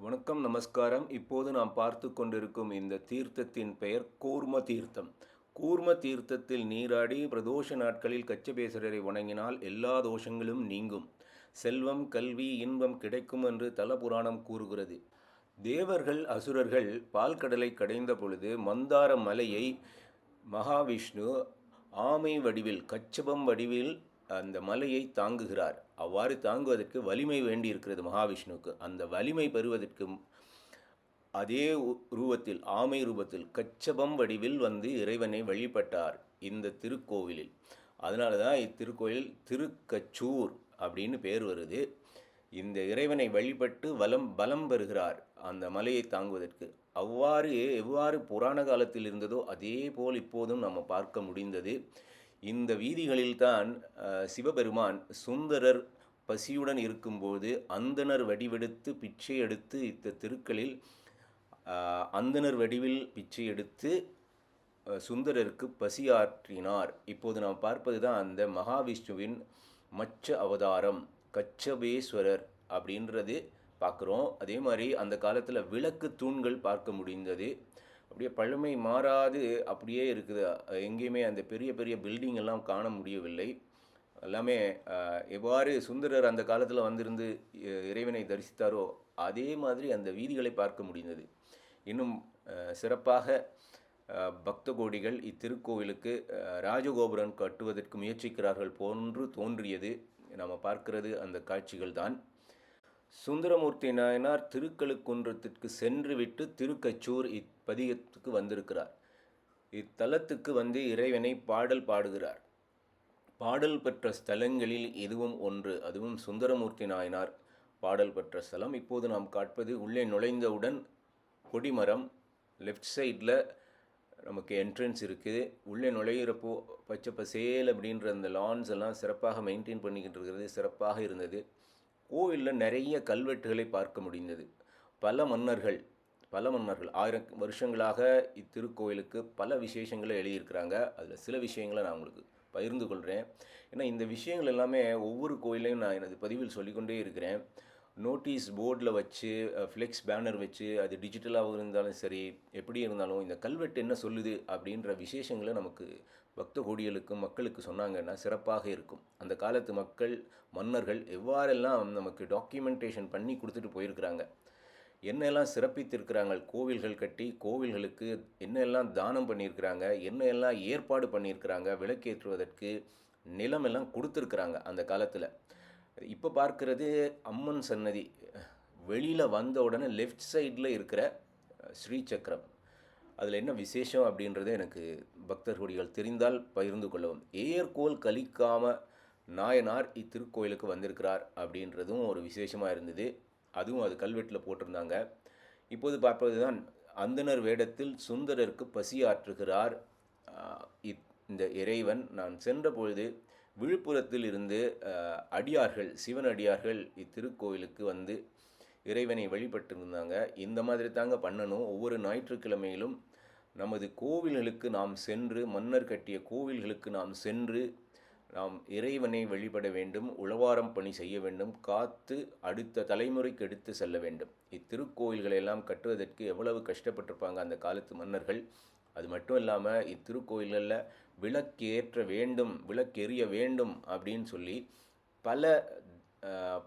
வணக்கம் நமஸ்காரம். இப்போது நாம் பார்த்து கொண்டிருக்கும் இந்த தீர்த்தத்தின் பெயர் கூர்ம தீர்த்தம். கூர்ம தீர்த்தத்தில் நீராடி பிரதோஷ நாட்களில் கச்சபேசரரை வணங்கினால் எல்லா தோஷங்களும் நீங்கும். செல்வம் கல்வி இன்பம் கிடைக்கும் என்று தல புராணம் கூறுகிறது. தேவர்கள் அசுரர்கள் பால்கடலை கடைந்த பொழுது மந்தார மலையை மகாவிஷ்ணு ஆமை வடிவில் கச்சபம் வடிவில் அந்த மலையை தாங்குகிறார். அவ்வாறு தாங்குவதற்கு வலிமை வேண்டி இருக்கிறது மகாவிஷ்ணுவுக்கு. அந்த வலிமை பெறுவதற்கு அதே ரூபத்தில் ஆமை ரூபத்தில் கச்சபம் வடிவில் வந்து இறைவனை வழிபட்டார் இந்த திருக்கோவிலில். அதனால தான் இத்திருக்கோயில் திருக்கச்சூர் அப்படின்னு பேர் வருது. இந்த இறைவனை வழிபட்டு வலம் பலம் பெறுகிறார் அந்த மலையை தாங்குவதற்கு. அவ்வாறு எவ்வாறு புராண காலத்தில் இருந்ததோ அதே போல் இப்போதும் நம்ம பார்க்க முடிந்தது. இந்த வீதிகளில்தான் சிவபெருமான் சுந்தரர் பசியுடன் இருக்கும்போது அந்தனர் வடிவெடுத்து பிச்சை எடுத்து இந்த திருக்களில் அந்தனர் வடிவில் பிச்சை எடுத்து சுந்தரருக்கு பசியாற்றினார். இப்போது நாம் பார்ப்பது தான் அந்த மகாவிஷ்ணுவின் மச்ச அவதாரம் கச்சபேஸ்வரர் அப்படின்றது பார்க்குறோம். அதே மாதிரி அந்த காலத்தில் விளக்கு தூண்கள் பார்க்க முடிந்தது. அப்படியே பழமை மாறாது அப்படியே இருக்குது. எங்கேயுமே அந்த பெரிய பெரிய பில்டிங் எல்லாம் காண முடியவில்லை. எல்லாமே எவ்வாறு சுந்தரர் அந்த காலத்தில் வந்திருந்து இ- இறைவனை தரிசித்தாரோ அதே மாதிரி அந்த வீதிகளை பார்க்க முடிந்தது. இன்னும் சிறப்பாக பக்த கோடிகள் இத்திருக்கோவிலுக்கு ராஜகோபுரம் கட்டுவதற்கு முயற்சிக்கிறார்கள் போன்று தோன்றியது. நாம் பார்க்கிறது அந்த காட்சிகள் தான் சுந்தரமூர்த்தி நாயனார் திருக்கழுக்குன்றத்திற்கு சென்றுவிட்டு திருக்கச்சூர் இத் பதியத்துக்கு வந்திருக்கிறார். இத்தலத்துக்கு வந்து இறைவனை பாடல் பாடுகிறார். பாடல் பெற்ற ஸ்தலங்களில் இதுவும் ஒன்று. அதுவும் சுந்தரமூர்த்தி நாயனார் பாடல் பெற்ற ஸ்தலம். இப்போது நாம் காட்பது உள்ளே நுழைந்தவுடன் கொடிமரம் லெஃப்ட் சைடில் நமக்கு என்ட்ரன்ஸ் இருக்குது உள்ளே நுழையிறப்போ பச்சை பசேல் அப்படின்ற அந்த லான்ஸ் எல்லாம் சிறப்பாக மெயின்டைன் பண்ணிக்கிட்டு இருக்கிறது சிறப்பாக இருந்தது. கோவிலில் நிறைய கல்வெட்டுகளை பார்க்க முடிந்தது. பல மன்னர்கள் பல மன்னர்கள் ஆயிரம் வருஷங்களாக இத்திருக்கோயிலுக்கு பல விசேஷங்களை எழுதியிருக்கிறாங்க. அதில் சில விஷயங்களை நான் உங்களுக்கு பகிர்ந்து கொள்கிறேன் ஏன்னா இந்த விஷயங்கள் எல்லாமே ஒவ்வொரு கோயிலையும் நான் எனது பதிவில் சொல்லிக்கொண்டே இருக்கிறேன். நோட்டீஸ் போர்டில் வச்சு ஃப்ளெக்ஸ் பேனர் வச்சு அது டிஜிட்டலாக இருந்தாலும் சரி எப்படி இருந்தாலும் இந்த கல்வெட்டு என்ன சொல்லுது அப்படின்ற விசேஷங்களை நமக்கு பக்த கோடிகளுக்கும் மக்களுக்கு சொன்னாங்கன்னா சிறப்பாக இருக்கும். அந்த காலத்து மக்கள் மன்னர்கள் எவ்வாறெல்லாம் நமக்கு டாக்குமெண்டேஷன் பண்ணி கொடுத்துட்டு போயிருக்கிறாங்க. என்னெல்லாம் சிறப்பித்திருக்கிறாங்க கோவில்கள் கட்டி கோவில்களுக்கு என்னெல்லாம் தானம் பண்ணியிருக்கிறாங்க? என்னெல்லாம் ஏற்பாடு பண்ணியிருக்கிறாங்க? விளக்கேற்றுவதற்கு நிலமெல்லாம் கொடுத்துருக்குறாங்க அந்த காலத்தில். இப்போ பார்க்குறது அம்மன் சன்னதி. வெளியில் வந்த உடனே லெஃப்ட் சைடில் இருக்கிற ஸ்ரீசக்கரம். ஸ்ரீ சக்கரம் அதில் என்ன விசேஷம் அப்படின்றது எனக்கு பக்தர்கொடிகள் தெரிந்தால் பகிர்ந்து கொள்ளவும். ஏர்கோல் கலிக்காம நாயனார் இத்திருக்கோயிலுக்கு வந்திருக்கிறார் அப்படின்றதும் ஒரு விசேஷமாக இருந்தது. அதுவும் அது கல்வெட்டில் போட்டிருந்தாங்க. இப்போது பார்ப்பது தான் வேடத்தில் சுந்தரருக்கு பசியாற்றுகிறார் ஆற்றுகிறார் இந்த இறைவன். நான் சென்ற பொழுது விழுப்புரத்தில் இருந்து அடியார்கள் சிவன் அடியார்கள் இத்திருக்கோயிலுக்கு வந்து இறைவனை வழிபட்டிருந்தாங்க. இந்த மாதிரி தாங்க பண்ணணும். ஒவ்வொரு ஞாயிற்றுக்கிழமையிலும் நமது கோவில்களுக்கு நாம் சென்று மன்னர் கட்டிய கோவில்களுக்கு நாம் சென்று நாம் இறைவனை வழிபட வேண்டும் உழவாரம் பணி செய்ய வேண்டும் காத்து அடுத்த தலைமுறைக்கு எடுத்து செல்ல வேண்டும். இத்திருக்கோயில்களை எல்லாம் கட்டுவதற்கு எவ்வளவு கஷ்டப்பட்டிருப்பாங்க அந்த காலத்து மன்னர்கள். அது மட்டும் இல்லாமல் இத்திருக்கோயில்களில் விளக்கேற்ற வேண்டும் விளக்கெரிய வேண்டும் அப்படின்னு சொல்லி பல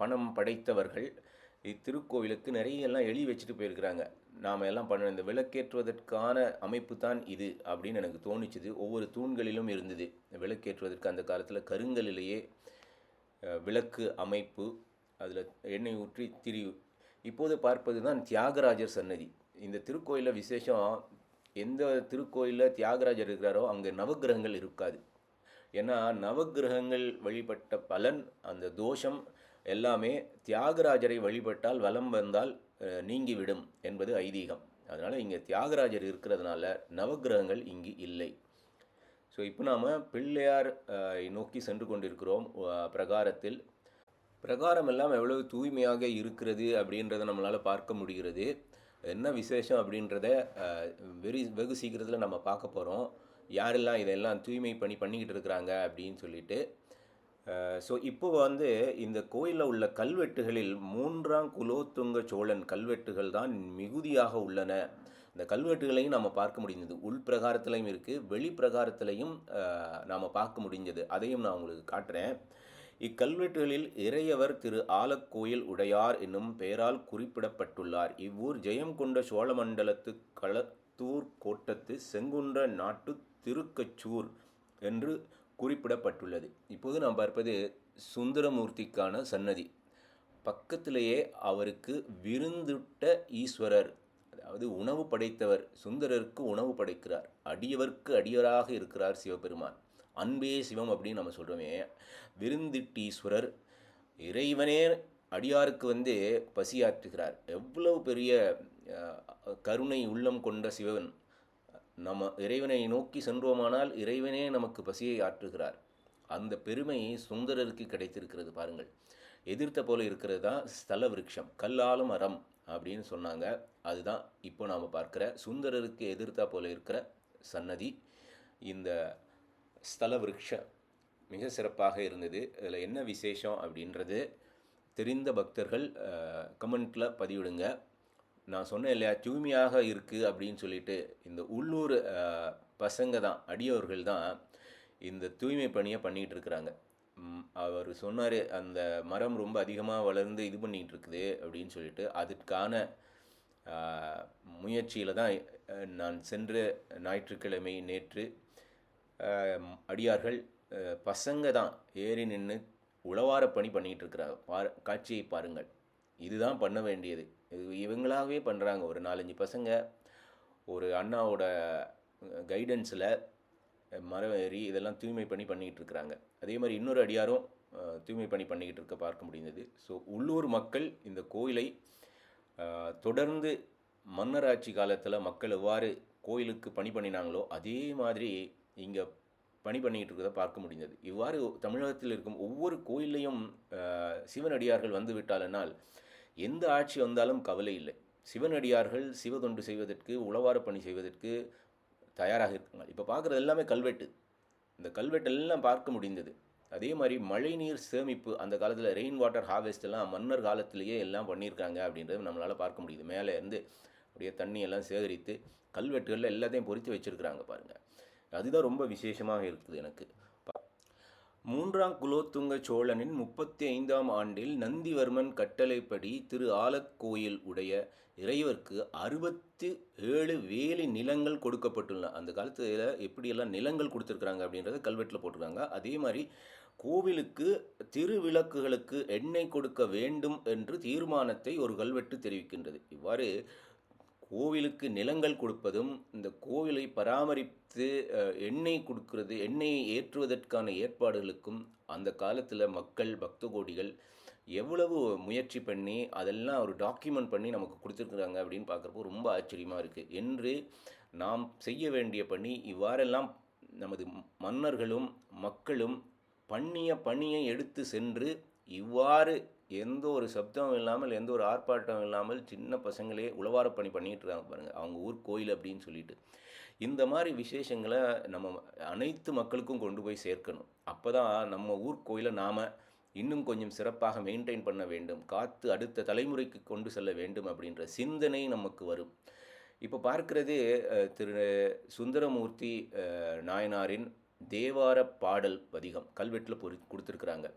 பணம் படைத்தவர்கள் இத்திருக்கோவிலுக்கு நிறைய எல்லாம் எழுதி வச்சுட்டு போயிருக்கிறாங்க. நாம் எல்லாம் பண்ண இந்த விளக்கேற்றுவதற்கான அமைப்பு தான் இது அப்படின்னு எனக்கு தோணிச்சுது. ஒவ்வொரு தூண்களிலும் இருந்தது. விளக்கேற்றுவதற்கு அந்த காலத்தில் கருங்கலிலேயே விளக்கு அமைப்பு அதில் எண்ணெய் ஊற்றி திரி இப்போது பார்ப்பது தான் தியாகராஜர் சன்னதி. இந்த திருக்கோயிலில் விசேஷம் எந்த திருக்கோயிலில் தியாகராஜர் இருக்கிறாரோ அங்கே நவக்கிரகங்கள் இருக்காது. ஏன்னா நவக்கிரகங்கள் வழிபட்ட பலன் அந்த தோஷம் எல்லாமே தியாகராஜரை வழிபட்டால் வலம் வந்தால் நீங்கிவிடும் என்பது ஐதீகம். அதனால் இங்கே தியாகராஜர் இருக்கிறதுனால நவக்கிரகங்கள் இங்கு இல்லை. ஸோ இப்போ நாம் பிள்ளையார் நோக்கி சென்று கொண்டிருக்கிறோம் பிரகாரத்தில். பிரகாரம் எல்லாம் எவ்வளவு தூய்மையாக இருக்கிறது அப்படின்றத நம்மளால் பார்க்க முடிகிறது. என்ன விசேஷம் அப்படின்றத வெறி வெகு சீக்கிரத்தில் நம்ம பார்க்க போகிறோம் யாரெல்லாம் இதெல்லாம் தூய்மை பண்ணி பண்ணிக்கிட்டு இருக்கிறாங்க அப்படின்னு சொல்லிட்டு. ஸோ இப்போ வந்து இந்த கோயிலில் உள்ள கல்வெட்டுகளில் மூன்றாம் குலோத்துங்க சோழன் கல்வெட்டுகள் தான் மிகுதியாக உள்ளன. இந்த கல்வெட்டுகளையும் நம்ம பார்க்க முடிஞ்சது உள் பிரகாரத்திலையும் இருக்குது வெளிப்பிரகாரத்திலையும் நாம் பார்க்க முடிஞ்சது. அதையும் நான் உங்களுக்கு காட்டுறேன். இக்கல்வெட்டுகளில் இறையவர் திரு ஆலக்கோயில் உடையார் என்னும் பெயரால் குறிப்பிடப்பட்டுள்ளார். இவ்வூர் ஜெயம் கொண்ட சோழமண்டலத்து களத்தூர் கோட்டத்து செங்குன்ற நாட்டு திருக்கச்சூர் என்று குறிப்பிடப்பட்டுள்ளது. இப்போது நாம் பார்ப்பது சுந்தரமூர்த்திக்கான சன்னதி. பக்கத்திலேயே அவருக்கு விருந்துட்ட ஈஸ்வரர் அதாவது உணவு படைத்தவர் சுந்தரருக்கு உணவு படைக்கிறார். அடியவர்க்கு அடியராக இருக்கிறார் சிவபெருமான். அன்பே சிவம் அப்படின்னு நம்ம சொல்கிறோமே விருந்திட்டீஸ்வரர் இறைவனே அடியாருக்கு வந்து பசியாற்றுகிறார். எவ்வளவு பெரிய கருணை உள்ளம் கொண்ட சிவன். நம்ம இறைவனை நோக்கி சென்றோமானால் இறைவனே நமக்கு பசியை ஆற்றுகிறார். அந்த பெருமை சுந்தரருக்கு கிடைத்திருக்கிறது பாருங்கள். எதிர்த்த போல இருக்கிறது தான் ஸ்தல விருட்சம் கல்லாலும் அறம் அப்படின்னு சொன்னாங்க. அதுதான் இப்போ நாம் பார்க்குற சுந்தரருக்கு எதிர்த்தா போல இருக்கிற சன்னதி. இந்த ஸ்தல விருட்ச மிக சிறப்பாக இருந்தது. இதில் என்ன விசேஷம் அப்படின்றது தெரிந்த பக்தர்கள் கமெண்ட்டில் பதிவிடுங்க. நான் சொன்னேன் இல்லையா தூய்மையாக இருக்குது அப்படின்னு சொல்லிட்டு இந்த உள்ளூர் பசங்க தான் அடியவர்கள் தான் இந்த தூய்மை பணியை பண்ணிகிட்டு இருக்கிறாங்க. அவர் சொன்னார் அந்த மரம் ரொம்ப அதிகமாக வளர்ந்து இது பண்ணிகிட்டு இருக்குது அப்படின்னு சொல்லிட்டு அதற்கான முயற்சியில் தான் நான் சென்ற ஞாயிற்றுக்கிழமை நேற்று அடியார்கள் பசங்க தான் ஏறி நின்று உழவார பணி பண்ணிகிட்டு இருக்கிறாங்க. பார் காட்சியை பாருங்கள். இதுதான் பண்ண வேண்டியது. இது இவங்களாகவே பண்ணுறாங்க ஒரு நாலஞ்சு பசங்க ஒரு அண்ணாவோட கைடன்ஸில் மரம் ஏறி இதெல்லாம் தூய்மை பண்ணி பண்ணிக்கிட்டு இருக்கிறாங்க அதே மாதிரி இன்னொரு அடியாரும் தூய்மை பண்ணி பண்ணிக்கிட்டு இருக்க பார்க்க முடிந்தது. ஸோ உள்ளூர் மக்கள் இந்த கோயிலை தொடர்ந்து மன்னராட்சி காலத்தில் மக்கள் எவ்வாறு கோயிலுக்கு பணி பண்ணினாங்களோ அதே மாதிரி இங்கே பணி பண்ணிக்கிட்டு இருக்கிறத பார்க்க முடிந்தது. இவ்வாறு தமிழகத்தில் இருக்கும் ஒவ்வொரு கோயிலையும் சிவனடியார்கள் வந்து விட்டாலனால் எந்த ஆட்சி வந்தாலும் கவலை இல்லை. சிவனடியார்கள் சிவ தொண்டு செய்வதற்கு உளவார பணி செய்வதற்கு தயாராக இருக்காங்க. இப்போ பார்க்குறது எல்லாமே கல்வெட்டு. இந்த கல்வெட்டெல்லாம் பார்க்க முடிந்தது. அதே மாதிரி மழைநீர் சேமிப்பு அந்த காலத்தில் ரெயின் வாட்டர் ஹார்வெஸ்ட் எல்லாம் மன்னர் காலத்திலேயே எல்லாம் பண்ணியிருக்காங்க அப்படின்றது நம்மளால் பார்க்க முடியுது. மேலே இருந்து அப்படியே தண்ணியெல்லாம் சேகரித்து கல்வெட்டுகளில் எல்லாத்தையும் பொறித்து வச்சுருக்குறாங்க பாருங்கள் அதுதான் ரொம்ப விசேஷமாக இருக்குது எனக்கு. மூன்றாம் குலோத்துங்க சோழனின் முப்பத்தி ஐந்தாம் ஆண்டில் நந்திவர்மன் கட்டளைப்படி திரு ஆலக்கோயில் உடைய இறைவருக்கு அறுபத்தி ஏழு வேலி நிலங்கள் கொடுக்கப்பட்டுள்ளன. அந்த காலத்தில் எப்படியெல்லாம் நிலங்கள் கொடுத்துருக்குறாங்க அப்படின்றத கல்வெட்டில் போட்டிருக்காங்க. அதே மாதிரி கோவிலுக்கு திருவிளக்குகளுக்கு எண்ணெய் கொடுக்க வேண்டும் என்று தீர்மானத்தை ஒரு கல்வெட்டு தெரிவிக்கின்றது. இவ்வாறு கோவிலுக்கு நிலங்கள் கொடுப்பதும் இந்த கோவிலை பராமரித்து எண்ணெய் கொடுக்கறது எண்ணெயை ஏற்றுவதற்கான ஏற்பாடுகளுக்கும் அந்த காலத்தில் மக்கள் பக்த கோடிகள் எவ்வளவு முயற்சி பண்ணி அதெல்லாம் ஒரு டாக்குமெண்ட் பண்ணி நமக்கு கொடுத்துருக்குறாங்க அப்படின்னு பார்க்குறப்போ ரொம்ப ஆச்சரியமாக இருக்குது என்று நாம் செய்ய வேண்டிய பணி இவ்வாறெல்லாம் நமது மன்னர்களும் மக்களும் பண்ணிய பணியை எடுத்து சென்று இவ்வாறு எந்த ஒரு சப்தமும் இல்லாமல் எந்த ஒரு ஆர்ப்பாட்டம் இல்லாமல் சின்ன பசங்களே உழவார பணி பண்ணிகிட்டு இருக்காங்க பாருங்கள் அவங்க ஊர் கோயில் அப்படின்னு சொல்லிட்டு. இந்த மாதிரி விசேஷங்களை நம்ம அனைத்து மக்களுக்கும் கொண்டு போய் சேர்க்கணும். அப்போ தான் நம்ம ஊர் கோயிலை நாம் இன்னும் கொஞ்சம் சிறப்பாக மெயின்டைன் பண்ண வேண்டும். காத்து அடுத்த தலைமுறைக்கு கொண்டு செல்ல வேண்டும் அப்படின்ற சிந்தனை நமக்கு வரும். இப்போ பார்க்கிறது திரு சுந்தரமூர்த்தி நாயனாரின் தேவார பாடல் பதிகம் கல்வெட்டில் பொறி கொடுத்துருக்குறாங்க.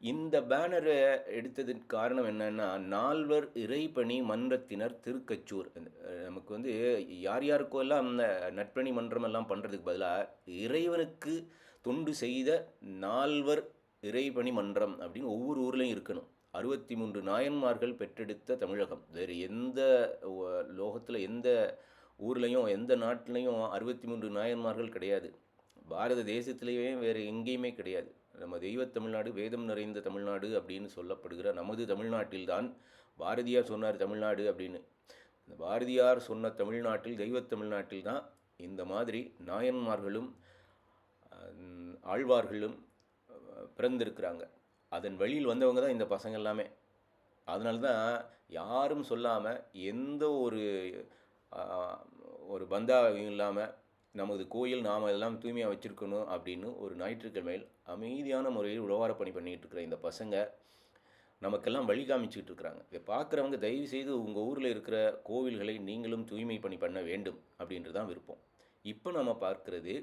இந்த பேனரை எடுத்ததுக்கு காரணம் என்னென்னா நால்வர் இறைப்பணி மன்றத்தினர் திருக்கச்சூர். நமக்கு வந்து யார் யாருக்கோ எல்லாம் அந்த நட்பணி மன்றம் எல்லாம் பண்ணுறதுக்கு பதிலாக இறைவனுக்கு தொண்டு செய்த நால்வர் இறைப்பணி மன்றம் அப்படின்னு ஒவ்வொரு ஊர்லேயும் இருக்கணும். அறுபத்தி மூன்று நாயன்மார்கள் பெற்றெடுத்த தமிழகம். வேறு எந்த லோகத்தில் எந்த ஊர்லேயும் எந்த நாட்டிலையும் அறுபத்தி மூன்று நாயன்மார்கள் கிடையாது. பாரத தேசத்திலேயே வேறு எங்கேயுமே கிடையாது. நம்ம தெய்வ தமிழ்நாடு வேதம் நிறைந்த தமிழ்நாடு அப்படின்னு சொல்லப்படுகிற நமது தமிழ்நாட்டில்தான் பாரதியார் சொன்னார் தமிழ்நாடு அப்படின்னு. இந்த பாரதியார் சொன்ன தமிழ்நாட்டில் தெய்வ தமிழ்நாட்டில் தான் இந்த மாதிரி நாயன்மார்களும் ஆழ்வார்களும் பிறந்திருக்கிறாங்க. அதன் வழியில் வந்தவங்க தான் இந்த பசங்க எல்லாமே. அதனால தான் யாரும் சொல்லாமல் எந்த ஒரு ஒரு பந்தா இல்லாமல் நமது கோயில் நாம் எல்லாம் தூய்மையாக வச்சுருக்கணும் அப்படின்னு ஒரு ஞாயிற்றுக்கிழமையில் அமைதியான முறையில் உழவார பணி பண்ணிகிட்டு இருக்கிற இந்த பசங்க நமக்கெல்லாம் வழி காமிச்சிக்கிட்டு இருக்கிறாங்க. இதை பார்க்குறவங்க தயவு செய்து உங்கள் ஊரில் இருக்கிற கோவில்களை நீங்களும் தூய்மை பணி பண்ண வேண்டும் அப்படின்றது தான் விருப்பம். இப்போ நம்ம பார்க்குறது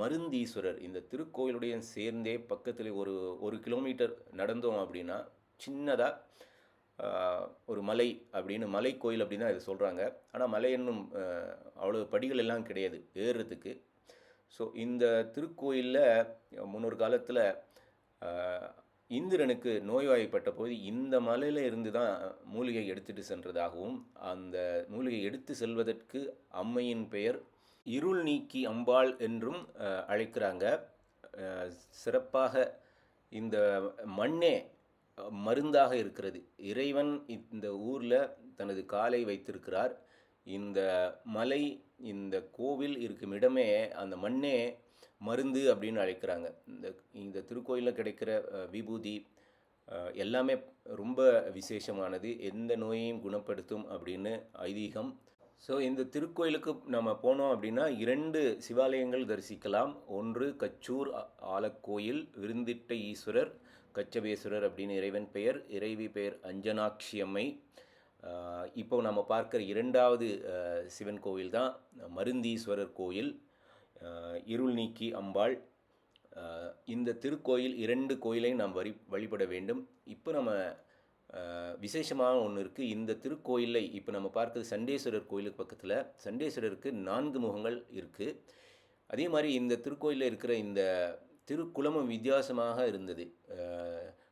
மருந்தீஸ்வரர். இந்த திருக்கோயிலுடைய சேர்ந்தே பக்கத்தில் ஒரு ஒரு கிலோமீட்டர் நடந்தோம் அப்படின்னா சின்னதாக ஒரு மலை அப்படின்னு மலை கோயில் அப்படின்னு தான் இதை சொல்கிறாங்க ஆனால் மலை என்னும் அவ்வளோ படிகள் எல்லாம் கிடையாது ஏறுறதுக்கு. ஸோ இந்த திருக்கோயிலில் முன்னொரு காலத்தில் இந்திரனுக்கு நோய்வாய்ப்பட்ட போது இந்த மலையில இருந்து தான் மூலிகை எடுத்துட்டு சென்றதாகவும் அந்த மூலிகை எடுத்து செல்வதற்கு அம்மையின் பெயர் இருள் நீக்கி அம்பாள் என்றும் அழைக்கிறாங்க. சிறப்பாக இந்த மண்ணே மருந்தாக இருக்கிறது. இறைவன் இந்த ஊரில் தனது காலை வைத்திருக்கிறார். இந்த மலை இந்த கோவில் இருக்கும் இடமே அந்த மண்ணே மருந்து அப்படின்னு அழைக்கிறாங்க. இந்த இந்த திருக்கோயிலில் கிடைக்கிற விபூதி எல்லாமே ரொம்ப விசேஷமானது. எந்த நோயையும் குணப்படுத்தும் அப்படின்னு ஐதீகம். ஸோ இந்த திருக்கோயிலுக்கு நம்ம போனோம் அப்படின்னா இரண்டு சிவாலயங்கள் தரிசிக்கலாம். ஒன்று கச்சூர் ஆலக்கோயில் விருந்திட்ட ஈஸ்வரர் கச்சபேஸ்வரர் அப்படின்னு இறைவன் பெயர் இறைவி பெயர் அஞ்சனாட்சி அம்மை. இப்போ நம்ம பார்க்குற இரண்டாவது சிவன் கோவில் தான் மருந்தீஸ்வரர் கோயில் இருள் நீக்கி அம்பாள். இந்த திருக்கோயில் இரண்டு கோயிலையும் நாம் வரி வழிபட வேண்டும். இப்போ நம்ம விசேஷமாக விசேஷமான ஒன்று இருக்குது இந்த திருக்கோயிலை இப்போ நம்ம பார்க்குறது சண்டேஸ்வரர் கோயிலுக்கு பக்கத்தில். சண்டேஸ்வரருக்கு நான்கு முகங்கள் இருக்குது அதே மாதிரி இந்த திருக்கோயிலில் இருக்கிற இந்த திருக்குளமும் வித்தியாசமாக இருந்தது.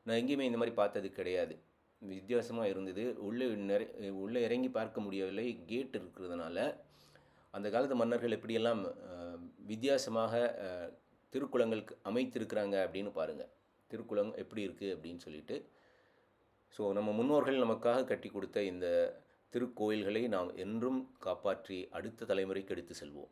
நான் எங்கேயுமே இந்த மாதிரி பார்த்தது கிடையாது. வித்தியாசமாக இருந்தது. உள்ளே நிறை உள்ளே இறங்கி பார்க்க முடியவில்லை. கேட் இருக்கிறதுனால. அந்த காலத்து மன்னர்கள் எப்படியெல்லாம் வித்தியாசமாக திருக்குளங்களுக்கு அமைத்திருக்கிறாங்க அப்படின்னு பாருங்கள் திருக்குளம் எப்படி இருக்குது அப்படின்னு சொல்லிட்டு. ஸோ நம்ம முன்னோர்கள் நமக்காக கட்டி கொடுத்த இந்த திருக்கோயில்களை நாம் என்றும் காப்பாற்றி அடுத்த தலைமுறைக்கு எடுத்து செல்வோம்.